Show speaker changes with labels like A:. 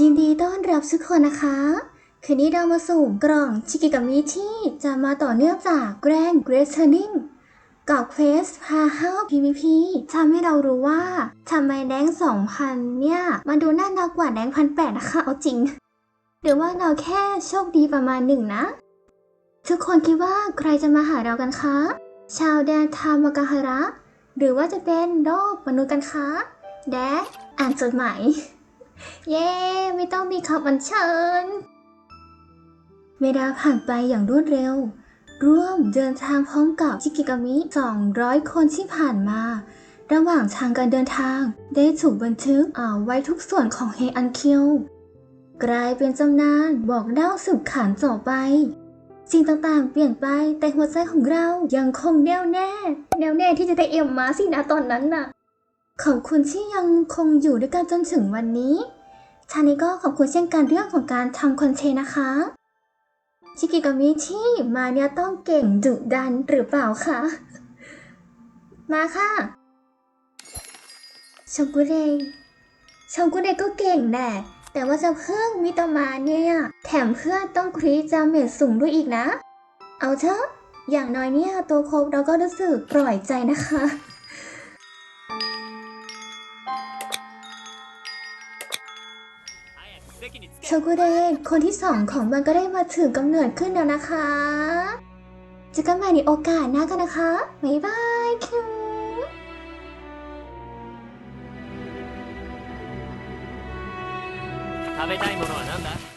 A: ยินดีต้อนรับทุกคนนะคะ คืนนี้เรามาสู่กล่องชิกิกามิที่จะมาต่อเนื่องจาก Grand Great Turning กับเควสพาเฮา PVP ทำให้เรารู้ว่าทำไมแดง2,000 เนี่ย มันดูน่ารักกว่าแดงพันแปดนะคะ เอาจริง หรือว่าเราแค่โชคดีประมาณหนึ่งนะ ทุกคนคิดว่าใครจะมาหาเรากันคะ ชาวแดนทามากาฮาระ หรือว่าจะเป็นโลกมนุษย์กันคะ แดกอ่านจดหมาย เย้ ไม่ต้องมีคำอัญเชิญ เวลาผ่านไปอย่างรวดเร็ว ร่วมเดินทางพร้อมกับชิกิกามิ 200 คนที่ผ่านมา ระหว่างทางการเดินทาง ได้ถูกบันทึกเอาไว้ทุกส่วนของเฮอันคิวกลายเป็นตำนานบอกเล่าสืบขานต่อไป สิ่งต่างๆ เปลี่ยนไปแต่หัวใจของเรายังคงแน่วแน่ แน่วแน่ที่จะได้เอ็มมาสินะตอนนั้นน่ะ ขอบคุณที่ยังคงอยู่ด้วยกันจนถึงวันนี้ชานี้ก็ขอบคุณเช่นกันเรื่องของการทำคอนเทนต์นะคะ ชิกิกามิที่มาเนี่ยต้องเก่งดุดันหรือเปล่าคะ มาค่ะชงกุเรชงกุเรก็เก่งแหละแต่ว่าจะเพิ่งมิตามาเนี่ย แถมเพื่อนต้องครีจามเมจสูงด้วยอีกนะ เอาเถอะ อย่างน้อยเนี่ยตัวโคบเราก็รู้สึกปล่อยใจนะคะ โชกุเดนคนที่สองของมันก็ได้มาถึงกำเนิดขึ้นแล้วนะคะเจอกันใหม่ในโอกาสหน้ากันนะคะ บ๊ายบายคิว
B: 食べたいものは何だ